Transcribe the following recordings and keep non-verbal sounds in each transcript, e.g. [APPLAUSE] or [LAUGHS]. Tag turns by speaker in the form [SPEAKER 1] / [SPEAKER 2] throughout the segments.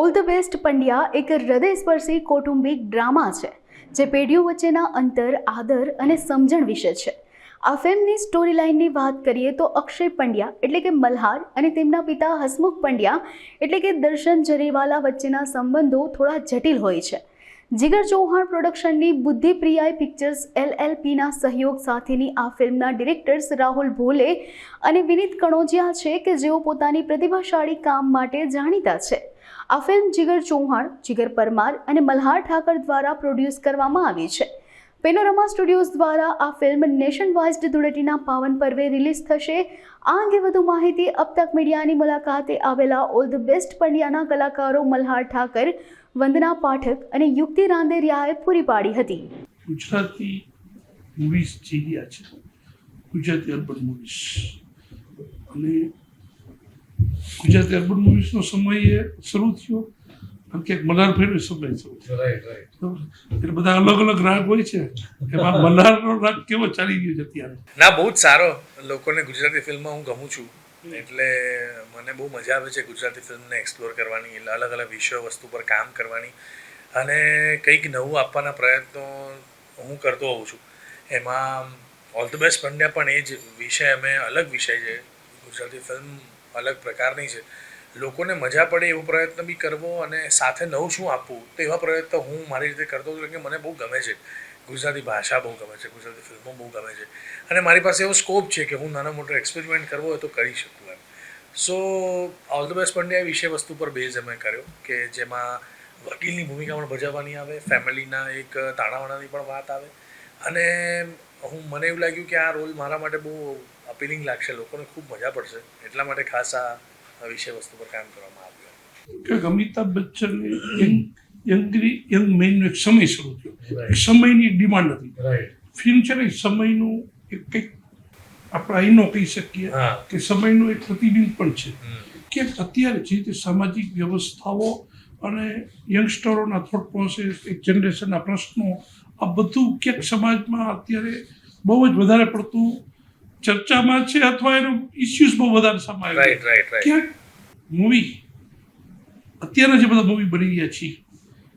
[SPEAKER 1] All the best Pandya એક હૃદયસ્પર્શી કૌટુંબિક drama છે, જે પેઢીઓ વચ્ચેના અંતર, આદર અને સમજણ વિશે છે. આ ફિલ્મની સ્ટોરી લાઇનની વાત કરીએ તો અક્ષય પંડ્યા એટલે કે મલ્હાર અને તેમના પિતા હસમુખ પંડ્યા એટલે કે દર્શન જરીવાલા વચ્ચેના સંબંધો થોડા જટિલ હોય છે. જીગર ચૌહાણ પ્રોડક્શનની બુદ્ધિપ્રિયાય પિક્ચર્સ એલએલપીના સહયોગ સાથેની આ ફિલ્મના ડિરેક્ટર્સ રાહુલ ભોલે અને વિનીત કણોજિયા છે કે જેઓ પોતાની પ્રતિભાશાળી કામ માટે જાણીતા છે. આ ફિલ્મ જીગર ચૌહાણ, જીગર પરમાર અને મલ્હાર ઠાકર દ્વારા પ્રોડ્યુસ કરવામાં આવી છે. પેનોરમા સ્ટુડિયોઝ દ્વારા આ ફિલ્મ નેશન વાઇઝ ધૂળેટીના પાવન પર્વે રિલીઝ થશે. આ અંગે વધુ માહિતી અબ તક મીડિયાની મુલાકાતે આવેલા ઓલ ધ બેસ્ટ પંડ્યાના કલાકારો મલ્હાર ઠાકર, વંદના પાઠક અને યુક્તિ રાંદેરિયાએ પૂરી પાડી હતી.
[SPEAKER 2] ગુજરાતી મૂવીઝ રહ્યા છે. ગુજરાતી અર્બન મૂવીઝ અને ગુજરાતી અર્બન મૂવીઝનો સમય એ શરૂ થયો અને ક્યાંક મલ્હારભાઈનો સમય શરૂ થયો
[SPEAKER 3] રાઈટ રાઈટ
[SPEAKER 2] બરાબર? એટલે બધા અલગ અલગ રાગ હોય છે. એમાં [LAUGHS] મલ્હારનો રાગ કેવો ચાલી ગયો છે અત્યારે?
[SPEAKER 3] ના બહુ જ સારો. લોકોને ગુજરાતી ફિલ્મમાં હું ગમું છું. એટલે મને બહુ મજા આવે છે ગુજરાતી ફિલ્મને એક્સપ્લોર કરવાની અલગ અલગ વિષયો વસ્તુ પર કામ કરવાની. અને કંઈક નવું આપવાના પ્રયત્નો હું કરતો હોઉં છું. એમાં ઓલ ધ બેસ્ટ પંડ્યા પણ એ જ વિષય અમે અલગ વિષય છે. ગુજરાતી ફિલ્મ અલગ પ્રકારની છે. લોકોને મજા પડે એવો પ્રયત્ન બી કરવો અને સાથે નવું શું આપવું, તો એવા પ્રયત્ન હું મારી રીતે કરતો હતો કે મને બહુ ગમે છે. ગુજરાતી ભાષા બહુ ગમે છે, ગુજરાતી ફિલ્મો બહુ ગમે છે. અને મારી પાસે એવો સ્કોપ છે કે હું નાનો મોટો એક્સપેરિમેન્ટ કરવો હોય તો કરી શકું એમ. So all the best Pandya વિષય વસ્તુ પર બેઝ અમે કર્યો કે જેમાં વકીલની ભૂમિકા પણ ભજવવાની આવે, ફેમિલીના એક તાણાવાણાની પણ વાત આવે. અને હું, મને એવું લાગ્યું કે આ રોલ મારા માટે બહુ અપીલિંગ લાગશે લોકોને ખૂબ મજા પડશે. એટલા માટે ખાસ આ વિષય વસ્તુ પર કામ કરવામાં આવ્યું
[SPEAKER 2] કે અમિતાભ બચ્ચન યંગ્રી યંગ મેનનો એક સમય શરૂ થયો. એક સમયની એક ડિમાન્ડ હતી. ફિલ્મ છે ને સમયનું એક કંઈક આપણે અહીંનો કહી શકીએ કે સમયનું એક પ્રતિબિંબ પણ છે. કે અત્યારે જે રીતે સામાજિક વ્યવસ્થાઓ અને યંગસ્ટરોના થોટ પ્રોસેસ એક જનરેશનના પ્રશ્નો આ બધું ક્યાંક સમાજમાં અત્યારે બહુ જ વધારે પડતું ચર્ચામાં છે અથવા એનો ઇસ્યુઝ બહુ વધારે સમાયેલો
[SPEAKER 3] રાઈટ રાઈટ રાઈટ
[SPEAKER 2] ક્યાંક મૂવી અત્યારના જે બધા મૂવી બની રહ્યા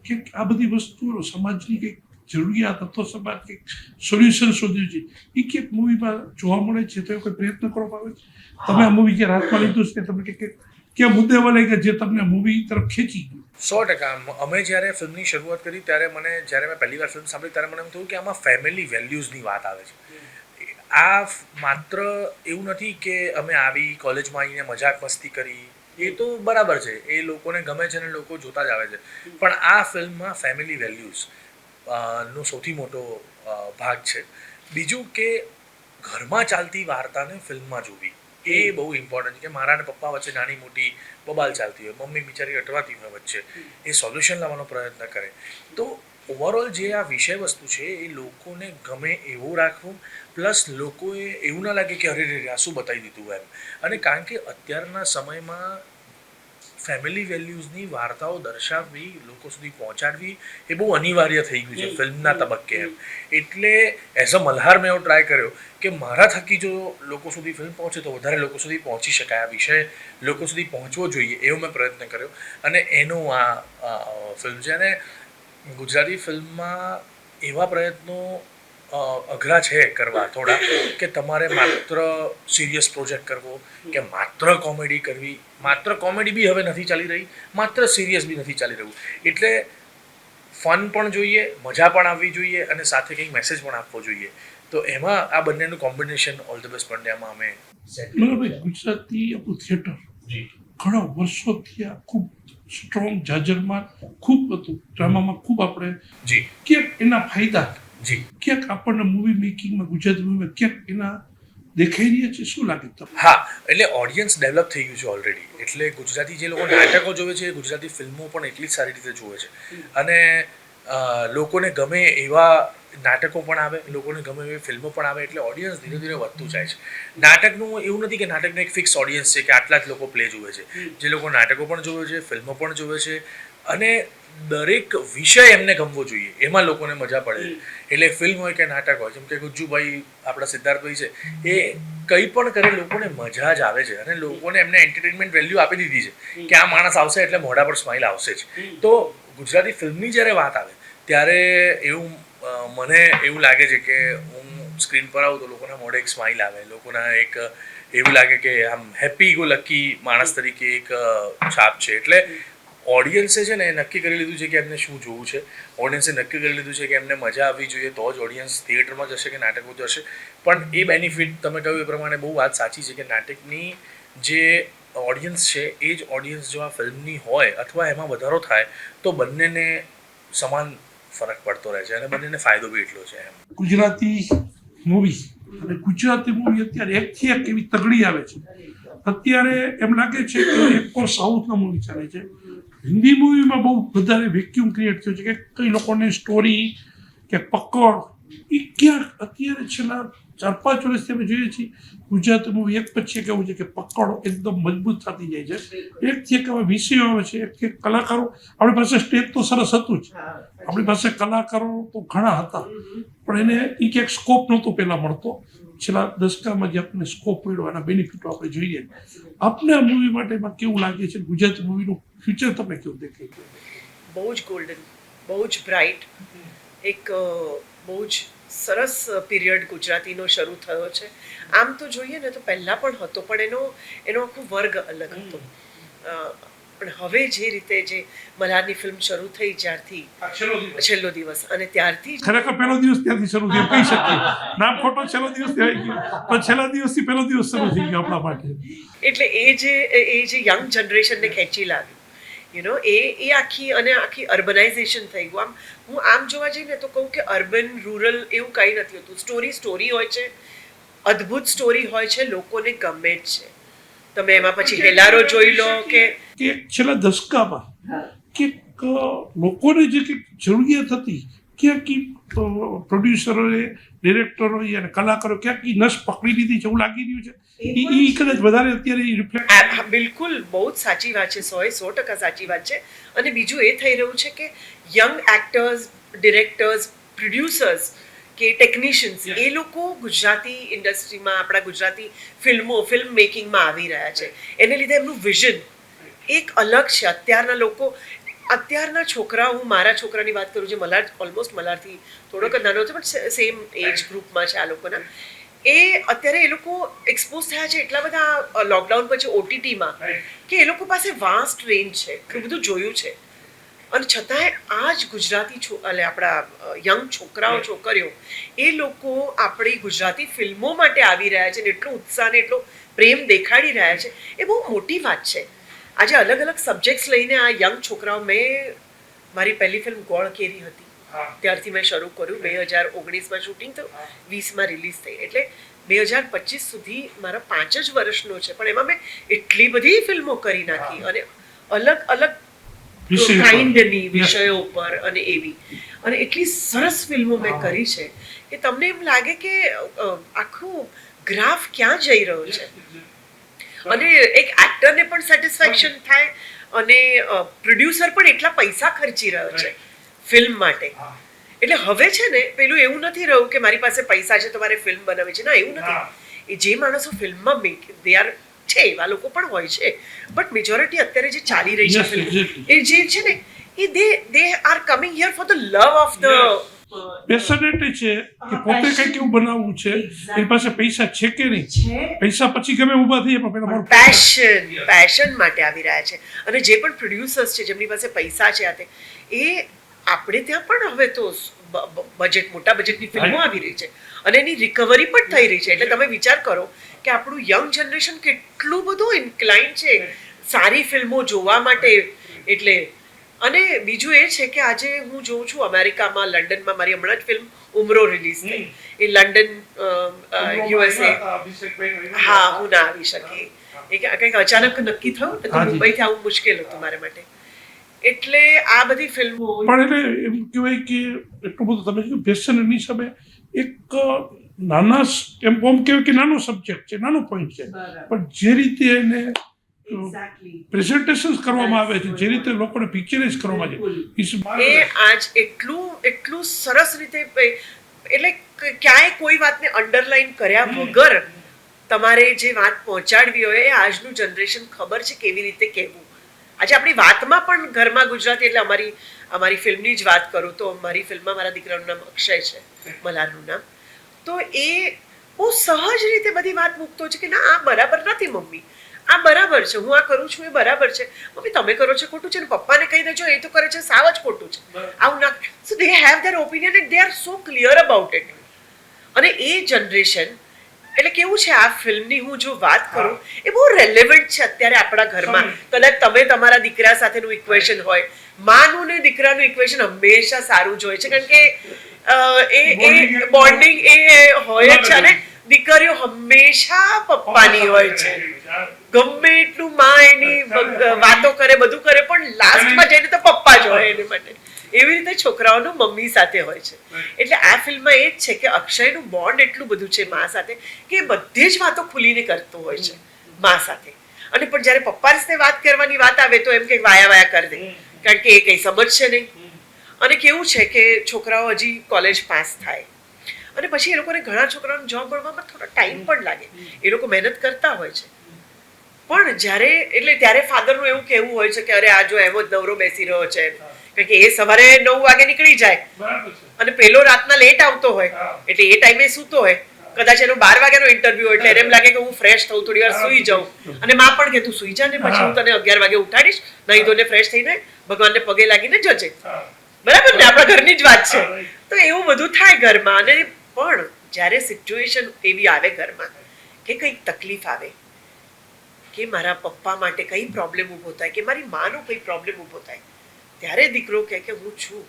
[SPEAKER 2] છે કે આ બધી વસ્તુઓ સમાજની કંઈક જરૂરિયાત અથવા સમાજ કંઈક સોલ્યુશન શોધ્યું છે એ ક્યાંક મૂવીમાં જોવા મળે છે તો કોઈ પ્રયત્ન કરવામાં આવે છે? તમે આ મૂવી ક્યાં હાથમાં લીધું છે કે તમને કે ક્યાં મુદ્દે વળે કે જે તમને મૂવી તરફ ખેંચી ગયું?
[SPEAKER 3] સો ટકા. અમે જ્યારે ફિલ્મની શરૂઆત કરી ત્યારે મને જ્યારે મેં પહેલી વાર ફિલ્મ સાંભળી ત્યારે મને એમ થયું કે આમાં ફેમિલી વેલ્યુઝની વાત આવે છે. આ માત્ર એવું નથી કે અમે આવી કોલેજમાં આવીને મજાક મસ્તી કરી. એ તો બરાબર છે. એ લોકોને ગમે છે અને લોકો જોતા જ આવે છે. પણ આ ફિલ્મમાં ફેમિલી વેલ્યુઝ નો સૌથી મોટો ભાગ છે. બીજું કે ઘરમાં ચાલતી વાર્તાને ફિલ્મમાં જોવી. એ બહુ ઇમ્પોર્ટન્ટ છે. કે મારા અને પપ્પા વચ્ચે નાની મોટી બબાલ ચાલતી હોય મમ્મી બિચારી અટવાતી હોય વચ્ચે. એ સોલ્યુશન લાવવાનો પ્રયત્ન કરે. તો ઓવરઓલ જે આ વિષય વસ્તુ છે એ લોકોને ગમે એવું રાખવું પ્લસ લોકોએ એવું ના લાગે કે અરે રે આ શું બતાવી દીધું એમ. અને કારણ કે અત્યારના સમયમાં ફેમિલી વેલ્યુઝની વાર્તાઓ દર્શાવવી લોકો સુધી પહોંચાડવી એ બહુ અનિવાર્ય થઈ ગયું છે ફિલ્મના તબક્કે એમ. એટલે એઝ અ મલ્હાર મેં એવો ટ્રાય કર્યો કે મારા થકી જો લોકો સુધી ફિલ્મ પહોંચે તો વધારે લોકો સુધી પહોંચી શકાય આ વિષય લોકો સુધી પહોંચવો જોઈએ એવો મેં પ્રયત્ન કર્યો. અને એનો આ ફિલ્મ છે અને ગુજરાતી ફિલ્મમાં એવા પ્રયત્નો અઘરા છે કરવા થોડા કે તમારે માત્ર સિરિયસ પ્રોજેક્ટ કરવો કે માત્ર કોમેડી કરવી. માત્ર કોમેડી બી હવે નથી ચાલી રહી માત્ર સિરિયસ બી નથી ચાલી રહ્યું. એટલે ફન પણ જોઈએ મજા પણ આવવી જોઈએ અને સાથે કંઈક મેસેજ પણ આપવો જોઈએ. તો એમાં આ બંનેનું કોમ્બિનેશન ઓલ ધ બેસ્ટ પંડ્યામાં અમે
[SPEAKER 2] ગુજરાતી આપણું થિયેટર ઘણા વર્ષોથી આ ખૂબ સ્ટ્રોંગ જાજરમાં ખૂબ હતું. ડ્રામામાં ખૂબ આપણે
[SPEAKER 3] જી.
[SPEAKER 2] ક્યાંક એના ફાયદા
[SPEAKER 3] જી.
[SPEAKER 2] ક્યાંક આપણને મૂવી મેકિંગમાં ગુજરાતી મૂવીમાં ક્યાંક એના દેખાઈ રહ્યા છે શું લાગે તમને?
[SPEAKER 3] હા એટલે ઓડિયન્સ ડેવલપ થઈ ગયું છે ઓલરેડી એટલે ગુજરાતી જે લોકો નાટકો જોવે છે ગુજરાતી ફિલ્મો પણ એટલી જ સારી રીતે જોવે છે. અને લોકોને ગમે એવા નાટકો પણ આવે લોકોને ગમે એવી ફિલ્મો પણ આવે એટલે ઓડિયન્સ ધીરે ધીરે વધતું જાય છે. નાટકનું એવું નથી કે નાટકને એક ફિક્સ ઓડિયન્સ છે કે આટલા જ લોકો પ્લે જુએ છે. જે લોકો નાટકો પણ જોવે છે ફિલ્મો પણ જોવે છે અને દરેક વિષય એમને ગમવો જોઈએ. એમાં લોકોને મજા પડે. એટલે ફિલ્મ હોય કે નાટક હોય જેમ કે ગુજ્જુભાઈ આપણા સિદ્ધાર્થભાઈ છે એ કંઈ પણ કરે લોકોને મજા જ આવે છે અને લોકોને એમને એન્ટરટેનમેન્ટ વેલ્યુ આપી દીધી છે કે આ માણસ આવશે એટલે મોઢા પર સ્માઇલ આવશે જ. તો ગુજરાતી ફિલ્મની જ્યારે વાત આવે ત્યારે એવું મને એવું લાગે છે કે હું સ્ક્રીન પર આવું તો લોકોના મોઢે એક સ્માઇલ આવે, લોકોના એક એવું લાગે કે આમ હેપી ગો લકી માણસ તરીકે એક છાપ છે. એટલે ઓડિયન્સે છે ને એ નક્કી કરી લીધું છે કે એમને શું જોવું છે. ઓડિયન્સે નક્કી કરી લીધું છે કે એમને મજા આવવી જોઈએ તો જ ઓડિયન્સ થિયેટરમાં જશે કે નાટકો જશે. પણ એ બેનિફિટ તમે કહ્યું એ પ્રમાણે બહુ વાત સાચી છે કે નાટકની જે ઓડિયન્સ છે, એ જ ઓડિયન્સ જો આ ફિલ્મની હોય અથવા એમાં વધારો થાય તો બંનેને સમાન ફરક પડતો રહે છે અને બંનેને ફાયદો બી એટલો છે એમ.
[SPEAKER 2] ગુજરાતી મૂવી અને ગુજરાતી મૂવી અત્યારે એકથી એક એવી તગડી આવે છે. અત્યારે એમ લાગે છે કે એક પર સાઉથના મૂવી ચાલે છે. હિન્દી મૂવીમાં બહુ વધારે વેક્યુમ ક્રિએટ થયું છે કે કઈ લોકોની સ્ટોરી કે પકડ એ ક્યાંક અત્યારે છેલ્લા ચાર પાંચ વર્ષથી અમે જોઈએ છીએ ગુજરાતી મૂવી એક પછી એક એવું છે કે પકડો એકદમ મજબૂત થતી જાય છે. એકથી એક હવે વિષયો આવે છે એકથી એક કલાકારો આપણી પાસે સ્ટેજ તો સરસ હતું જ. આપણી પાસે કલાકારો તો ઘણા હતા. પણ એને એ ક્યાંક સ્કોપ નહોતો પહેલાં મળતો. છેલ્લા દસકામાં જે આપણને સ્કોપ મળ્યો એના બેનિફિટો આપણે જોઈએ. આપને આ મૂવી માટેમાં કેવું લાગે છે? ગુજરાતી મૂવીનું ફ્યુચર તમને કેવું દેખાય?
[SPEAKER 4] બહુ જ ગોલ્ડન બહુ જ બ્રાઇટ એક બહુ જ સરસ પીરિયડ ગુજરાતીનો શરૂ થયો છે. આમ તો જોઈએ ને તો પહેલાં પણ હતો પણ એનો એનો આખો વર્ગ અલગ હતો. અ, પણ હવે જે રીતે જે મલ્હારની ફિલ્મ શરૂ થઈ જ્યારથી છેલ્લો દિવસ. અને ત્યારથી
[SPEAKER 2] ખરેખર પહેલો દિવસ ત્યાંથી શરૂ થયો કહી શકીએ. નામ ખોટો છેલ્લો દિવસ થઈ ગયો. પણ છેલ્લા દિવસથી પહેલો દિવસ શરૂ થઈ ગયો આપણા માટે.
[SPEAKER 4] એટલે એ જે એ જે યંગ જનરેશનને ખેંચી લાવ્યું યુ નો એ એ આખી અને આખી અર્બનાઇઝેશન થઈ ગયું. આમ હું આમ જોવા જઈને તો કહું કે અર્બન રૂરલ એવું કંઈ નથી હોતું. સ્ટોરી સ્ટોરી હોય છે. અદ્ભુત સ્ટોરી હોય છે. લોકોને ગમે જ છે. તમે એમાં પછી હેલારો જોઈ લો કે
[SPEAKER 2] કે છેલ્લા દસકામાં કે લોકોને જે કંઈક જરૂરિયાત હતી ક્યાંક પ્રોડ્યુસરોએ ડિરેક્ટરોએ અને કલાકારો ક્યાંક એ નસ પકડી લીધી છે એવું લાગી રહ્યું છે? ઈ કદાચ વધારે અત્યારે રિફ્લેક્ટ
[SPEAKER 4] બિલકુલ બહુ જ સાચી વાત છે સો સો ટકા સાચી વાત છે. અને બીજું એ થઈ રહ્યું છે કે યંગ એક્ટર્સ ડિરેક્ટર્સ પ્રોડ્યુસર્સ કે ટેકનિશિયન્સ એ લોકો ગુજરાતી ઇન્ડસ્ટ્રીમાં આપણા ગુજરાતી ફિલ્મો ફિલ્મ મેકિંગમાં આવી રહ્યા છે. એને લીધે એમનું વિઝન એક અલગ છે. અત્યારના લોકો અત્યારના છોકરા હું મારા છોકરાની વાત કરું જે મલાર ઓલમોસ્ટ મલારથી થોડોક જ નાનો છે પણ સેમ એજ ગ્રુપમાં છે આ લોકોના એ અત્યારે એ લોકો એક્સપોઝ થયા છે એટલા બધા લોકડાઉન પછી ઓટીટીમાં કે એ લોકો પાસે વાસ્ટ રેન્જ છે એટલું બધું જોયું છે. અને છતાંય આ જ ગુજરાતી છો એટલે આપણા યંગ છોકરાઓ છોકરીઓ એ લોકો આપણી ગુજરાતી ફિલ્મો માટે આવી રહ્યા છે ને એટલો ઉત્સાહ ને એટલો પ્રેમ દેખાડી રહ્યા છે. એ બહુ મોટી વાત છે. આજે અલગ અલગ સબ્જેક્ટ્સ લઈને આ યંગ છોકરાઓ મેં મારી પહેલી ફિલ્મ ગોળ કેરી હતી. ત્યારથી મેં શરૂ કર્યું. બે હજાર ઓગણીસમાં શૂટિંગ થયું. વીસમાં રિલીઝ થઈ. એટલે બે હજાર પચીસ સુધી મારા પાંચ જ વર્ષનો છે. પણ એમાં મેં એટલી બધી ફિલ્મો કરી નાખી અને અલગ અલગ કાઇન્ડની વિષયો ઉપર અને એવી. અને એટલી સરસ ફિલ્મો મેં કરી છે કે તમને એમ લાગે કે આખું ગ્રાફ ક્યાં જઈ રહ્યો છે? અને એક એક્ટરને પણ સેટિસ્ફેક્શન થાય અને પ્રોડ્યુસર પણ એટલા પૈસા ખર્ચી રહ્યો છે ફિલ્મ માટે. એટલે હવે છે ને પેલું એવું નથી રહ્યું કે મારી પાસે પૈસા છે તો મારે ફિલ્મ બનાવી છે. ના એવું નથી. એ જે માણસો ફિલ્મમાં મેક દે આર છે એવા લોકો પણ હોય છે. બટ મેજોરિટી અત્યારે જે ચાલી રહી છે ફિલ્મ એ જે છે ને એ they they are coming here for the love of the
[SPEAKER 2] passionate છે કે પોતે કંઈક એવું બનાવવું છે એની પાસે પૈસા છે કે નહીં? પૈસા પછી ગમે ઊભા થઈએ પણ પેલા મારું
[SPEAKER 4] પેશન પેશન માટે આવી રહ્યા છે. અને જે પણ પ્રોડ્યુસર્સ છે જેમની પાસે પૈસા છે આ તે એ આપણે ત્યાં પણ હવે તો બજેટ મોટા બજેટની ફિલ્મો આવી રહી છે. અને એની રિકવરી પણ થઈ રહી છે. એટલે તમે વિચાર કરો કે આપણું યંગ જનરેશન કેટલું બધું ઇન્ક્લાઇન છે સારી ફિલ્મો જોવા માટે. એટલે અને બીજું એ છે કે આજે હું જોઉં છું અમેરિકામાં લંડનમાં મારી હમણાં જ ફિલ્મ ઉમરો રિલીઝ થઈ. એ લંડન યુએસએ હા હું ના આવી શકી. એ કે- કંઈક અચાનક નક્કી થયું ને તો મુંબઈથી આવું મુશ્કેલ હતું મારા માટે. એટલે આ બધી ફિલ્મો
[SPEAKER 2] પણ એટલે એમ કહેવાય કે એટલું બધું તમે કીધું ફેશન એની સામે એક નાના એમ ઓમ કહેવાય કે નાનો સબ્જેક્ટ છે નાનો પોઈન્ટ છે. પણ જે રીતે એને પ્રેઝન્ટેશન કરવામાં આવે છે. જે રીતે લોકોને પિક્ચરાઇઝ કરવામાં આવે છે.
[SPEAKER 4] એ આજ એટલું એટલું સરસ રીતે એટલે ક્યાંય કોઈ વાતને અંડરલાઈન કર્યા વગર તમારે જે વાત પહોંચાડવી હોય એ આજનું જનરેશન ખબર છે કેવી રીતે કહેવું. આજે આપણી વાતમાં પણ ઘરમાં ગુજરાતી એટલે અમારી અમારી ફિલ્મની જ વાત કરું તો મારી ફિલ્મમાં મારા દીકરાનું નામ અક્ષય છે મલારનું નામ. તો એ બહુ સહજ રીતે બધી વાત મૂકતો છે કે ના આ બરાબર નથી મમ્મી. આ બરાબર છે હું આ કરું છું એ બરાબર છે. મમ્મી તમે કરો છો ખોટું છે ને પપ્પાને કહી દેજો એ તો કરે છે સાવ જ ખોટું છે. આવું ના so they have their opinion and they are so clear about it અને એ જનરેશન એટલે કેવું છે આ ફિલ્મની હું જો વાત કરું એ બહુ રેલેવન્ટ છે અત્યારે આપણા ઘરમાં. કદાચ તમે તમારા દીકરા સાથેનું ઇક્વેશન હોય માનું ને દીકરાનું ઇક્વેશન હંમેશા સારું જ હોય છે. કારણ કે એ એ બોન્ડિંગ એ હોય જ છે અને દીકરીઓ હંમેશા પપ્પાની હોય છે. ગમે એટલું માં એની વાતો કરે બધું કરે પણ લાસ્ટમાં જઈને તો પપ્પા જ હોય એને માટે. એવી રીતે છોકરાઓનું મમ્મી સાથે હોય છે. એટલે આ ફિલ્મમાં એ જ છે કે અક્ષયનું બોન્ડ એટલું બધું છે મા સાથે કે એ બધી જ વાતો ખુલીને કરતો હોય છે મા સાથે. અને પણ જ્યારે પપ્પા સાથે વાત કરવાની વાત આવે તો એમ કે વાયા વાયા કરી દે. કારણ કે એ કંઈ સમજશે નહીં. અને કેવું છે કે છોકરાઓ હજી કોલેજ પાસ થાય. અને પછી એ લોકોને ઘણા છોકરાઓને જોબ મળવામાં થોડો ટાઈમ પણ લાગે. એ લોકો મહેનત કરતા હોય છે. પણ જ્યારે એટલે ત્યારે ફાધરનું એવું કહેવું હોય છે કે અરે આ જો એવો જ નવરો બેસી રહ્યો છે. કારણ કે એ સવારે નવ વાગે નીકળી જાય. અને પેલો રાતના લેટ આવતો હોય. એટલે એ ટાઈમે સૂતો હોય. કદાચ એનો બાર વાગ્યાનો ઇન્ટરવ્યુ એટલે એને એમ લાગે કે હું ફ્રેશ થઉં થોડી વાર સુઈ જાઉં. અને માં પણ કે તું સુઈ જા ને પછી હું. તને અગિયાર વાગે ઉઠાડીશ. નહીં તો ફ્રેશ થઈને ભગવાનને પગે લાગીને જજે. બરાબર ને? આપણા ઘરની જ વાત છે. તો એવું બધું થાય ઘરમાં. અને પણ જ્યારે સિચ્યુએશન એવી આવે ઘરમાં કે કંઈક તકલીફ આવે કે મારા પપ્પા માટે કઈ પ્રોબ્લેમ ઊભો થાય કે મારી માનો કઈ પ્રોબ્લેમ ઊભો થાય ત્યારે દીકરો કહે કે હું છું.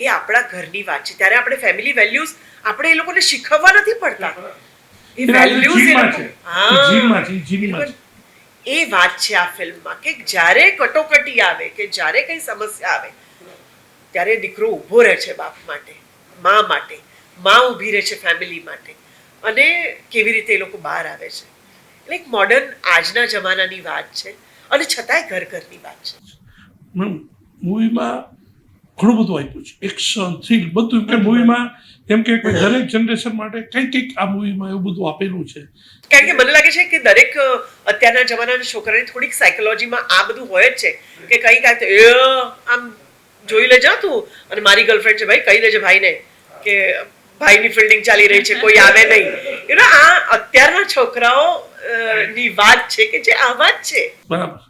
[SPEAKER 4] એ આપણા ઘરની વાત છે. ત્યારે આપણે ફેમિલી વેલ્યુઝ આપણે એ લોકોને શીખવવા નથી પડતા. એ વેલ્યુઝ એ લોકો- હા.
[SPEAKER 2] એ
[SPEAKER 4] વાત છે આ ફિલ્મમાં કે જ્યારે કટોકટી આવે કે જ્યારે કઈ સમસ્યા આવે ત્યારે દીકરો ઊભો રહે છે બાપ માટે મા માટે. મા ઊભી રહે છે ફેમિલી માટે. અને કેવી રીતે એ લોકો બહાર આવે છે. એટલે એક મોડર્ન આજના જમાનાની વાત છે. અને છતાંય ઘર ઘરની વાત છે.
[SPEAKER 2] મૂવીમાં ઘણું બધું આપ્યું છે. એક્શન થ્રિલ બધું. કે મૂવીમાં એમ કે દરેક જનરેશન માટે કંઈક કંઈક આ મૂવીમાં એવું બધું આપેલું છે.
[SPEAKER 4] કારણ કે મને લાગે છે કે દરેક અત્યારના જમાનાના છોકરાની થોડીક સાયકોલોજીમાં આ બધું હોય જ છે. કે કઈ કાંઈ તો, આમ જોઈ લેજો તું. અને મારી ગર્લફ્રેન્ડ છે ભાઈ કહી દેજે ભાઈને કે ભાઈની ફિલ્ડિંગ ચાલી રહી છે કોઈ આવે નહીં. એટલે આ અત્યારના છોકરાઓ ની વાત છે કે જે આ વાત છે.
[SPEAKER 2] બરાબર.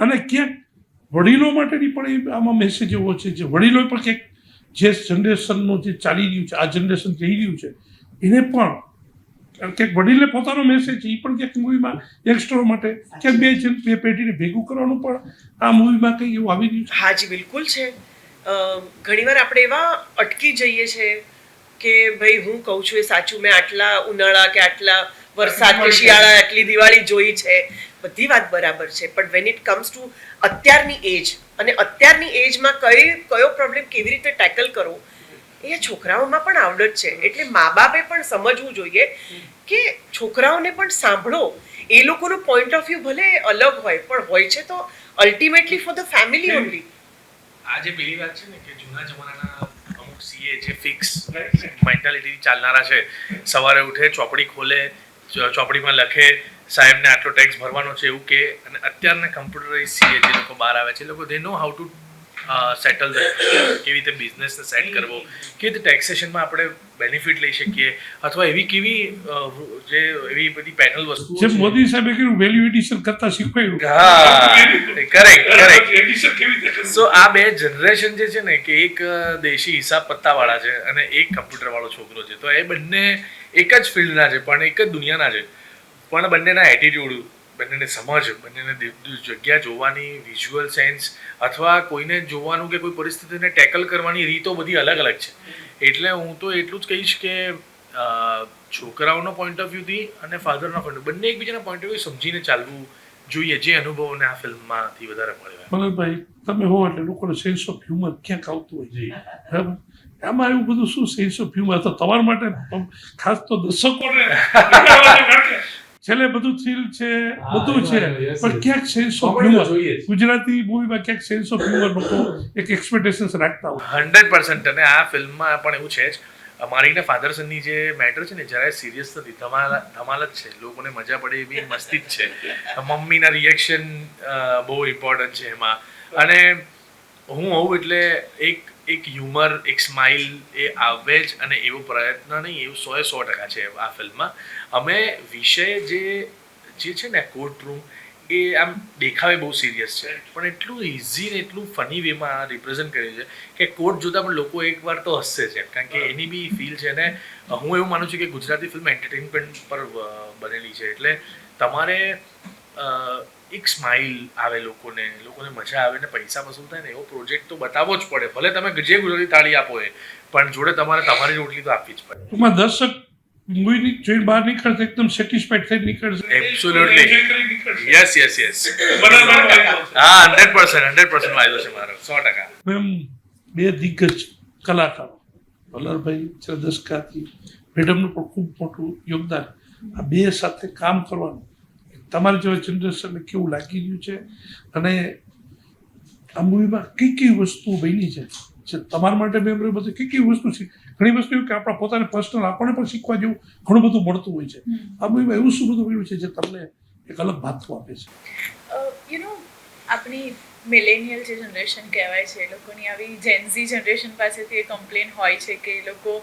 [SPEAKER 2] અને ક્યાંક વડીલો માટેની પણ આમાં મેસેજ એવો છે જે વડીલો પણ ક્યાંક જે જનરેશનનું જે ચાલી રહ્યું છે આ જનરેશન જઈ રહ્યું છે એને પણ ક્યાંક વડીલે પોતાનો મેસેજ એ પણ ક્યાંક મૂવીમાં યંગસ્ટરો માટે ક્યાંક બે જન બે પેઢીને ભેગું કરવાનું પણ આ મૂવીમાં કંઈ એવું આવી રહ્યું છે?
[SPEAKER 4] હાજી બિલકુલ છે. ઘણીવાર આપણે એવા અટકી જઈએ છે કે ભાઈ હું કહું છું એ સાચું. મેં આટલા ઉનાળા કે આટલા વરસાદ કે શિયાળા આટલી દિવાળી જોઈ છે. બધી વાત બરાબર છે. પણ વેન ઇટ કમ્સ ટુ અત્યારની એજ અને અત્યારની એજમાં કઈ કયો પ્રોબ્લેમ કેવી રીતે ટેકલ કરવો એ છોકરાઓમાં પણ આવડત છે. એટલે મા બાપે પણ સમજવું જોઈએ કે છોકરાઓને પણ સાંભળો. એ લોકોનો પોઈન્ટ ઓફ વ્યૂ ભલે અલગ હોય પણ હોય છે તો ultimately for the family only
[SPEAKER 3] આ જે પેલી વાત છે ને કે જૂના જમાનાના સીએ જે ફિક્સ મેન્ટાલિટી ચાલનારા છે, સવારે ઉઠે, ચોપડી ખોલે ચોપડીમાં લખે, સાહેબને આટલો ટેક્સ ભરવાનો છે એવું કે અને અત્યારના કમ્પ્યુટરાઇઝ સીએ જે લોકો બહાર આવે છે, એ લોકો they know how to settle કેવી રીતે બિઝનેસને સેટ કરવો? કેવી રીતે ટેક્સેશનમાં આપણે બેનિફિટ લઈ શકીએ? અથવા એવી કેવી જે એવી બધી પેનલ
[SPEAKER 2] વસ્તુ
[SPEAKER 3] છે.
[SPEAKER 2] મોદી સાહેબે કહ્યું વેલ્યુ એડિશન કરતા શીખવાયું
[SPEAKER 3] હા કરેક્ટ કરેક્ટ
[SPEAKER 2] એડિશન કેવી રીતે
[SPEAKER 3] સો આ બે જનરેશન જે છે ને કે એક દેશી હિસાબ પત્તાવાળા છે અને એક કમ્પ્યુટર વાળો છોકરો છે. તો એ બંને એક જ ફિલ્ડના છે પણ એક જ દુનિયાના છે. પણ બંનેના એટીટ્યુડ બંનેને સમજ બંનેને જગ્યા જોવાની વિઝ્યુઅલ સેન્સ અથવા કોઈને જોવાનું કે કોઈ પરિસ્થિતિને ટેકલ કરવાની રીતો બધી અલગ અલગ છે. એટલે હું તો એટલું જ કહીશ કે છોકરાઓનો પોઈન્ટ ઓફ વ્યૂથી અને ફાધરના પોઈન્ટ બંને એકબીજાના પોઈન્ટ ઓફ વ્યૂ સમજીને ચાલવું જોઈએ જે અનુભવોને આ ફિલ્મમાંથી વધારે મળ્યો
[SPEAKER 2] મનોજભાઈ તમે હો એટલે લોકોને સેન્સ ઓફ હ્યુમર ક્યાંક આવતું હોય છે? બરાબર? આમાં એવું બધું શું સેન્સ ઓફ હ્યુમર તો તમારા માટે ખાસ તો દર્શકોને [LAUGHS] છેલ્લે બધું થ્રિલ છે બધું છે. પણ ક્યાંક સેન્સ ઓફ હ્યુમર
[SPEAKER 5] જોઈએ
[SPEAKER 2] ગુજરાતી મૂવીમાં ક્યાંક સેન્સ ઓફ હ્યુમર લોકો એક એક્સપેક્ટેશન્સ રાખતા હોય.
[SPEAKER 3] હંડ્રેડ પર્સન્ટ અને આ ફિલ્મમાં પણ એવું છે જ. મારી ને ફાધરસનની જે મેટર છે ને જરાય સિરિયસ નથી. ધમાલ ધમાલ જ છે. લોકોને મજા પડે એવી મસ્તી જ છે. મમ્મીના રિએક્શન બહુ ઇમ્પોર્ટન્ટ છે એમાં. અને હું હોઉં એટલે એક એક હ્યુમર એક સ્માઇલ એ આવે જ અને એવો પ્રયત્ન નહીં, એવું સોએ સો ટકા છે આ ફિલ્મમાં. અમે વિષય જે જે છે ને કોર્ટ રૂમ એ આમ દેખાવે બહુ સિરિયસ છે. પણ એટલું ઇઝી ને એટલું ફની વેમાં રિપ્રેઝન્ટ કર્યું છે કે કોર્ટ જોતા પણ લોકો એકવાર તો હસશે છે. કારણ કે એની બી ફીલ છે ને, હું એવું માનું છું કે ગુજરાતી ફિલ્મ એન્ટરટેનમેન્ટ પર બનેલી છે. એટલે તમારે એક સ્માઇલ આવે લોકોને લોકોને મજા આવે ને પૈસા વસૂલ થાય ને એવો પ્રોજેક્ટ તો બતાવવો જ પડે. ભલે તમે જે ગુજરાતી તાળી આપો એ પણ જોડે તમારે તમારી રોટલી તો આપવી જ પડે.
[SPEAKER 2] ટૂંકમાં દર્શક મૂવીની જોઈને બહાર નીકળશે એકદમ સેટિસ્ફાઈડ થઈ નીકળશે. નીકળશે.
[SPEAKER 3] યસ યસ યસ હા હંડ્રેડ પર્સન્ટ હંડ્રેડ પર્સન્ટ વાયદો છે મારો. સો ટકા.
[SPEAKER 2] એમ બે દિગ્ગજ કલાકારો છેલ્લા દશકાથી મેડમનું પણ ખૂબ મોટું યોગદાન. આ બે સાથે કામ કરવાનું તમારી જેવા જનરેશનને કેવું લાગી રહ્યું છે? અને આ મૂવીમાં કઈ કઈ વસ્તુ બની છે? જે તમારા માટે મેમરી બધું કઈ કઈ વસ્તુ છે ઘણી વસ્તુ એવું કે આપણા પોતાને પર્સનલ આપણને પણ શીખવા જેવું ઘણું બધું મળતું હોય છે. આ મૂવીમાં એવું શું બધું મળ્યું છે જે તમને એક અલગ ભાથું આપે છે?
[SPEAKER 6] યુ નો આપણી મિલેનિયલ જે જનરેશન કહેવાય છે એ લોકોની આવી જેન્ઝી જનરેશન પાસેથી એ કમ્પ્લેન હોય છે કે એ લોકો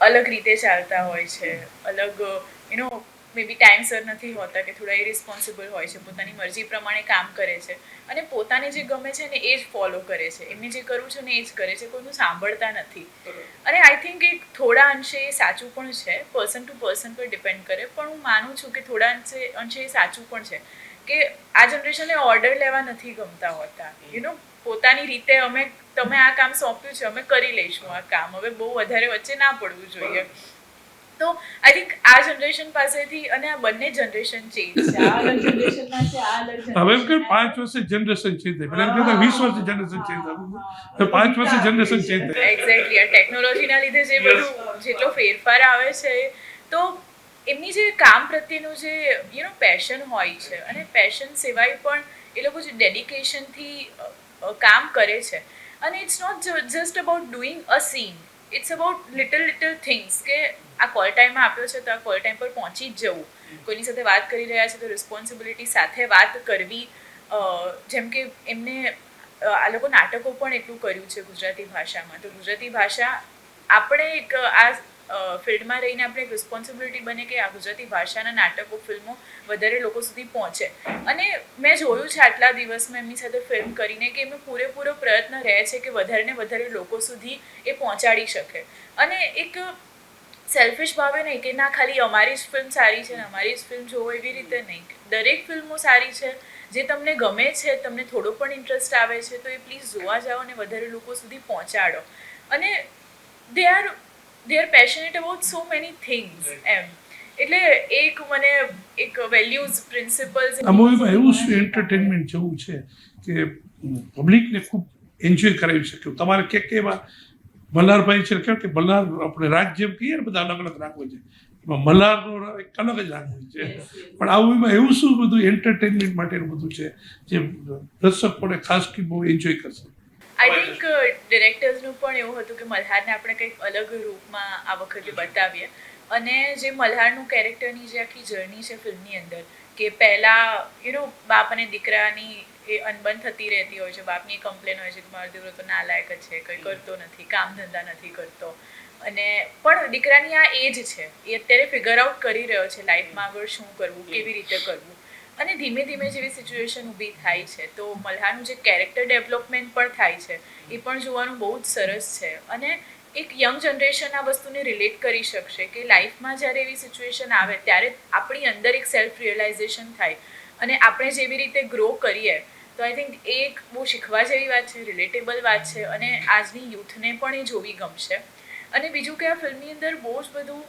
[SPEAKER 6] અલગ રીતે ચાલતા હોય છે. અલગ યુ નો મે બી ટાઈમસર નથી હોતા કે થોડા ઇરિસ્પોન્સિબલ હોય છે, પોતાની મરજી પ્રમાણે કામ કરે છે. અને પોતાને જે ગમે છે ને એ જ ફોલો કરે છે. એમને જે કરવું છે ને એ જ કરે છે, કોઈનું સાંભળતા નથી. અને આઈ થિંક એક થોડા અંશે એ સાચું પણ છે પર્સન ટુ પર્સન પર ડિપેન્ડ કરે, પણ હું માનું છું કે થોડા અંશે અંશે એ સાચું પણ છે કે આ જનરેશનને ઓર્ડર લેવા નથી ગમતા હોતા. યુ નો પોતાની રીતે અમે, તમે આ કામ સોંપ્યું છે, અમે કરી લઈશું આ કામ. હવે બહુ વધારે વચ્ચે ના પડવું જોઈએ. તો આઈ થિંક આ જનરેશન પાસેથી અને આ બંને જનરેશન ચેન્જ છે. આ અલગ જનરેશનમાં છે આ અલગ
[SPEAKER 2] હવે એમ કે પાંચ વર્ષે જનરેશન ચેન્જ થઈ પેલા એમ કહેતા વીસ વર્ષે જનરેશન ચેન્જ થાય. તો પાંચ વર્ષે જનરેશન ચેન્જ થાય.
[SPEAKER 6] એક્ઝેક્ટલી આ ટેકનોલોજીના લીધે જે બધું જેટલો ફેરફાર આવે છે તો એમની જે કામ પ્રત્યેનું જે યુ નો પેશન હોય છે અને પેશન સિવાય પણ એ લોકો જે ડેડિકેશનથી કામ કરે છે. અને it's not just about doing a scene it's about little little things કે આ કોલ ટાઈમમાં આપ્યો છે તો આ કોલ ટાઈમ પર પહોંચી જ જવું. કોઈની સાથે વાત કરી રહ્યા છે તો રિસ્પોન્સિબિલિટી સાથે વાત કરવી જેમ કે એમને આ લોકો નાટકો પણ એટલું કર્યું છે ગુજરાતી ભાષામાં. તો ગુજરાતી ભાષા આપણે એક આ ફિલ્ડમાં રહીને આપણે રિસ્પોન્સિબિલિટી બને કે આ ગુજરાતી ભાષાના નાટકો, ફિલ્મો વધારે લોકો સુધી પહોંચે. અને મેં જોયું છે આટલા દિવસમાં એમની સાથે ફિલ્મ કરીને કે એમનો પૂરેપૂરો પ્રયત્ન રહે છે કે વધારે ને વધારે લોકો સુધી એ પહોંચાડી શકે. અને એક સેલ્ફિશ ભાવે નહીં કે ના, ખાલી અમારી જ ફિલ્મ સારી છે ને અમારી જ ફિલ્મ જોવો એવી રીતે નહીં. દરેક ફિલ્મો સારી છે, જે તમને ગમે છે, તમને થોડો પણ ઇન્ટરેસ્ટ આવે છે, તો એ પ્લીઝ જોવા જાઓ અને વધારે લોકો સુધી પહોંચાડો. અને they are they are passionate about so many things એમ એટલે એક મને એક વેલ્યુઝ પ્રિન્સિપલ્સ
[SPEAKER 2] આ મૂવીમાં એવું શું એન્ટરટેનમેન્ટ જેવું છે કે પબ્લિકને ખૂબ એન્જોય કરાવી શકે. તમારે ક્યાંક કેવા મલ્હારભાઈ છે કે મલ્હાર આપણે રાગ જેમ કહીએ ને બધા અલગ અલગ રાગ હોય છે. એમાં મલ્હારનો એક અલગ જ રાગ હોય છે. પણ આ મૂવીમાં એવું શું બધું એન્ટરટેનમેન્ટ માટેનું બધું છે જે દર્શક પણ ખાસ કે બહુ એન્જોય કરશે?
[SPEAKER 6] આઈ થિંક ડિરેક્ટર્સનું પણ એવું હતું કે મલ્હારને આપણે કંઈક અલગ રૂપમાં આ વખતે બતાવીએ. અને જે મલ્હારનું કેરેક્ટરની જે આખી જર્ની છે ફિલ્મની અંદર કે પહેલાં યુ નો બાપ અને દીકરાની એ અનબન થતી રહેતી હોય છે. બાપની કમ્પ્લેન હોય છે કે મારો દીકરો તો નાલાયક જ છે કંઈ કરતો નથી કામ ધંધા નથી કરતો. અને પણ દીકરાની આ એજ છે. એ અત્યારે ફિગર આઉટ કરી રહ્યો છે લાઈફમાં આગળ શું કરવું કેવી રીતે કરવું. અને ધીમે ધીમે જેવી સિચ્યુએશન ઊભી થાય છે. તો મલ્હારનું જે કેરેક્ટર ડેવલપમેન્ટ પણ થાય છે, એ પણ જોવાનું બહુ જ સરસ છે. અને એક યંગ જનરેશન આ વસ્તુને રિલેટ કરી શકશે કે લાઈફમાં જ્યારે એવી સિચ્યુએશન આવે, ત્યારે આપણી અંદર એક સેલ્ફ રિયલાઇઝેશન થાય. અને આપણે જેવી રીતે ગ્રો કરીએ, તો આઈ થિંક એ એક બહુ શીખવા જેવી વાત છે રિલેટેબલ વાત છે અને આજની યુથને પણ એ જોવી ગમશે. અને બીજું કે આ ફિલ્મની અંદર બહુ જ બધું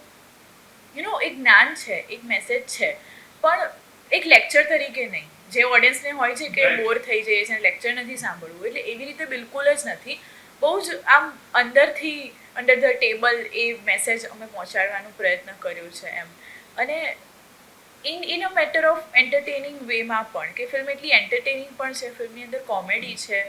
[SPEAKER 6] યુ નો એક જ્ઞાન છે, એક મેસેજ છે. પણ એક લેક્ચર તરીકે નહીં. જે ઓડિયન્સને હોય છે કે બોર થઈ જઈએ છે લેક્ચર નથી સાંભળવું. એટલે એવી રીતે બિલકુલ જ નથી. બહુ જ આમ અંદરથી અંડર ધ ટેબલ એ મેસેજ અમે પહોંચાડવાનો પ્રયત્ન કર્યો છે એમ. અને in in a matter of entertaining વેમાં પણ કે ફિલ્મ એટલી એન્ટરટેનિંગ પણ છે ફિલ્મની અંદર કોમેડી છે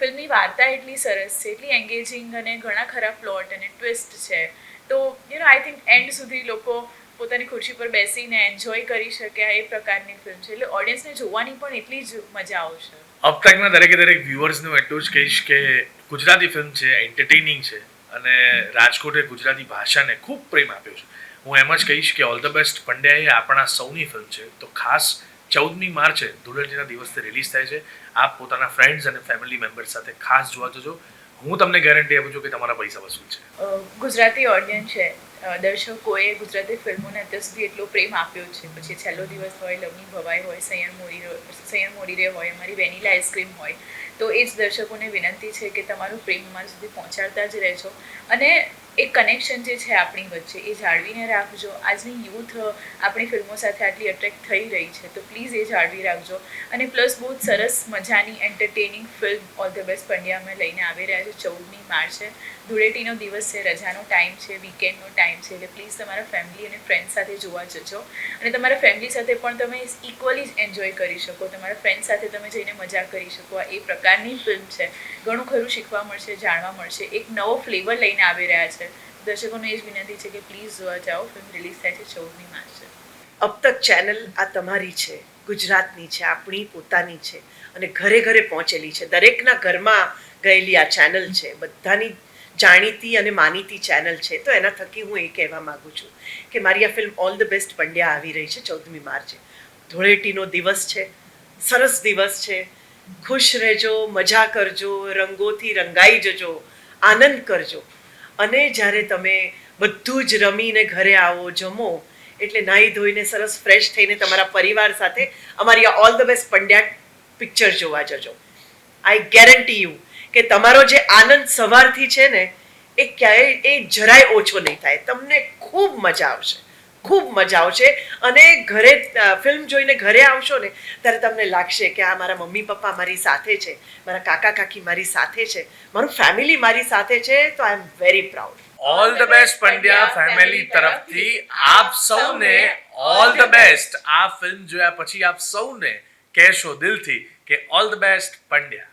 [SPEAKER 6] ફિલ્મની વાર્તા એટલી સરસ છે એટલી એન્ગેજિંગ અને ઘણા ખરા પ્લોટ અને ટ્વિસ્ટ છે. તો you know I think end સુધી લોકો પોતાની ખુરશી પર બેસીને એન્જોય કરી શકે એ પ્રકારની ફિલ્મ છે. એટલે ઓડિયન્સને જોવાની પણ એટલી જ મજા આવશે.
[SPEAKER 3] અબ દરેકે દરેક વ્યુઅર્સનું એટલું જ કહીશ કે ગુજરાતી ફિલ્મ છે એન્ટરટેનિંગ છે અને રાજકોટે ગુજરાતી ભાષાને ખૂબ પ્રેમ આપ્યો છે. હું એમ જ કહીશ કે ઓલ ધ બેસ્ટ પંડ્યા એ આપણા સૌની ફિલ્મ છે. તો ખાસ ચૌદમી માર્ચે ધૂળેટીના દિવસે રિલીઝ થાય છે. આપ પોતાના ફ્રેન્ડ્સ અને ફેમિલી મેમ્બર્સ સાથે ખાસ જોવા જજો. હું તમને ગેરંટી આપું છું કે તમારા પૈસા વસૂલ છે.
[SPEAKER 6] ગુજરાતી ઓડિયન્સ છે. દર્શકોએ ગુજરાતી ફિલ્મોને અત્યાર સુધી એટલો પ્રેમ આપ્યો છે. પછી છેલ્લો દિવસ હોય લવની ભવાઈ હોય સૈયર મોરી સૈયર મોરી રે હોય, અમારી વેનીલા આઈસ્ક્રીમ હોય, તો એ જ દર્શકોને વિનંતી છે કે તમારું પ્રેમ અમારા સુધી પહોંચાડતા જ રહેજો. અને એક કનેક્શન જે છે આપણી વચ્ચે, એ જાળવીને રાખજો. આજની યુથ આપણી ફિલ્મો સાથે આટલી અટ્રેક્ટ થઈ રહી છે, તો પ્લીઝ એ જાળવી રાખજો. અને પ્લસ બહુ સરસ મજાની entertaining film all the best Pandya અમે લઈને આવી રહ્યા છે ચૌદમી માર્ચે ધૂળેટીનો દિવસ છે, રજાનો ટાઈમ છે વીકેન્ડનો ટાઈમ છે, એટલે પ્લીઝ તમારા ફેમિલી અને ફ્રેન્ડ સાથે જોવા જજો. અને તમારા ફેમિલી સાથે પણ તમે ઇક્વલી જ એન્જોય કરી શકો. તમારા ફ્રેન્ડ સાથે તમે જઈને મજા કરી શકો. એ પ્રકારની ફિલ્મ છે. ઘણું ખરું શીખવા મળશે, જાણવા મળશે. એક નવો ફ્લેવર લઈને આવી રહ્યા છે. દર્શકોને એ જ વિનંતી છે કે પ્લીઝ જોવા જાઓ ફિલ્મ રિલીઝ થાય છે ચૌદમી માર્ચે
[SPEAKER 4] અબ તક ચેનલ આ તમારી છે, ગુજરાતની છે, આપણી પોતાની છે, અને ઘરે ઘરે પહોંચેલી છે. દરેકના ઘરમાં ગયેલી આ ચેનલ છે, બધાની જાણીતી અને માનીતી ચેનલ છે. તો એના થકી હું એ કહેવા માંગુ છું કે મારી આ film all the best Pandya આવી રહી છે, ચૌદમી માર્ચે. ધૂળેટીનો દિવસ છે, સરસ દિવસ છે. ખુશ રહેજો, મજા કરજો, રંગોથી રંગાઈ જજો, આનંદ કરજો. અને જ્યારે તમે બધું જ રમીને ઘરે આવો, જમો, એટલે નાહી ધોઈને સરસ ફ્રેશ થઈને તમારા પરિવાર સાથે અમારી આ all the best Pandya picture જોવા જજો. આઈ ગેરંટી યુ કે તમારો જે આનંદ સવારથી છે ને, એ ક્યાંય, એ જરાય ઓછો નહીં થાય. તમને ખૂબ મજા આવશે. ખૂબ મજા આવશે. અને ઘરે ફિલ્મ જોઈને ઘરે આવશો ને ત્યારે તમને લાગશે કે આ મારા મમ્મી પપ્પા મારી સાથે છે મારા કાકા કાકી મારી સાથે છે મારું ફેમિલી મારી સાથે છે તો I am very proud
[SPEAKER 3] all the best Pandya family તરફથી. આપ સૌને ઓલ ધ બેસ્ટ આ ફિલ્મ જોયા પછી આપ સૌને કહેશો દિલથી કે ઓલ ધ બેસ્ટ પંડ્યા